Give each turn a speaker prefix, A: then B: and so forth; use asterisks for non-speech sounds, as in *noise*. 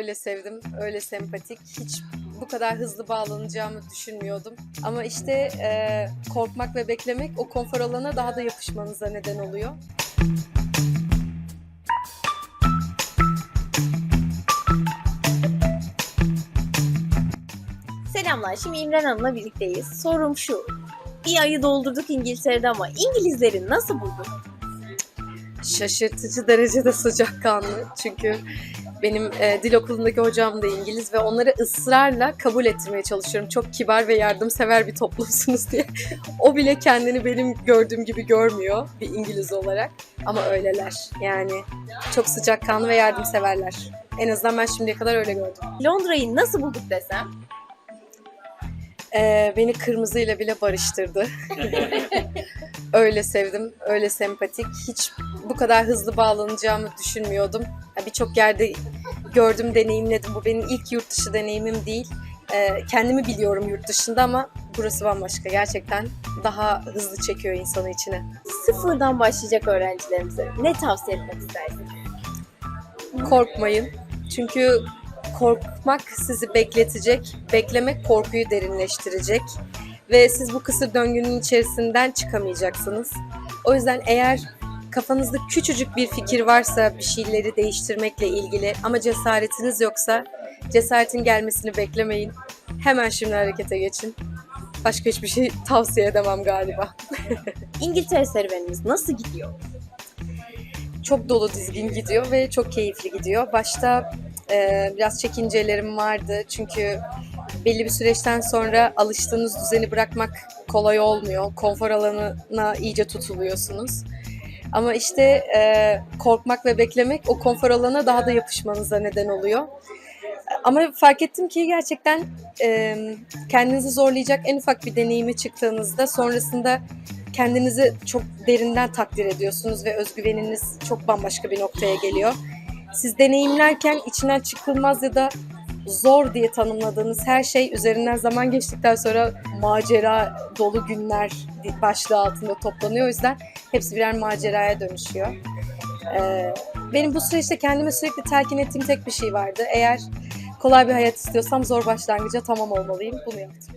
A: öyle sevdim, öyle sempatik. Hiç bu kadar hızlı bağlanacağımı düşünmüyordum. Ama işte e, korkmak ve beklemek o konfor alana daha da yapışmanıza neden oluyor.
B: Selamlar. Şimdi İmren Hanım'la birlikteyiz. Sorum şu. Bir ayı doldurduk İngiltere'de ama İngilizleri nasıl buldun?
A: Şaşırtıcı derecede sıcakkanlı. Çünkü benim e, dil okulundaki hocam da İngiliz ve onları ısrarla kabul ettirmeye çalışıyorum. Çok kibar ve yardımsever bir toplumsunuz *laughs* diye. o bile kendini benim gördüğüm gibi görmüyor bir İngiliz olarak. Ama öyleler. Yani çok sıcakkanlı ve yardımseverler. En azından ben şimdiye kadar öyle gördüm.
B: Londra'yı nasıl bulduk desem?
A: Ee, beni kırmızıyla bile barıştırdı. *laughs* öyle sevdim, öyle sempatik. Hiç bu kadar hızlı bağlanacağımı düşünmüyordum. Ya Birçok yerde gördüm, deneyimledim. Bu benim ilk yurt dışı deneyimim değil. Ee, kendimi biliyorum yurt dışında ama burası bambaşka. Gerçekten daha hızlı çekiyor insanı içine.
B: Sıfırdan başlayacak öğrencilerimize ne tavsiye etmek istersin?
A: Korkmayın. Çünkü korkmak sizi bekletecek, beklemek korkuyu derinleştirecek ve siz bu kısır döngünün içerisinden çıkamayacaksınız. O yüzden eğer kafanızda küçücük bir fikir varsa bir şeyleri değiştirmekle ilgili ama cesaretiniz yoksa cesaretin gelmesini beklemeyin. Hemen şimdi harekete geçin. Başka hiçbir şey *laughs* tavsiye edemem galiba. *laughs*
B: İngiltere serüvenimiz nasıl gidiyor?
A: çok dolu dizgin gidiyor ve çok keyifli gidiyor. Başta e, biraz çekincelerim vardı çünkü belli bir süreçten sonra alıştığınız düzeni bırakmak kolay olmuyor. Konfor alanına iyice tutuluyorsunuz. Ama işte e, korkmak ve beklemek o konfor alana daha da yapışmanıza neden oluyor. Ama fark ettim ki gerçekten e, kendinizi zorlayacak en ufak bir deneyime çıktığınızda sonrasında kendinizi çok derinden takdir ediyorsunuz ve özgüveniniz çok bambaşka bir noktaya geliyor. Siz deneyimlerken içinden çıkılmaz ya da zor diye tanımladığınız her şey üzerinden zaman geçtikten sonra macera dolu günler başlığı altında toplanıyor. O yüzden hepsi birer maceraya dönüşüyor. Ee, benim bu süreçte kendime sürekli telkin ettiğim tek bir şey vardı. Eğer kolay bir hayat istiyorsam zor başlangıca tamam olmalıyım. Bunu yaptım.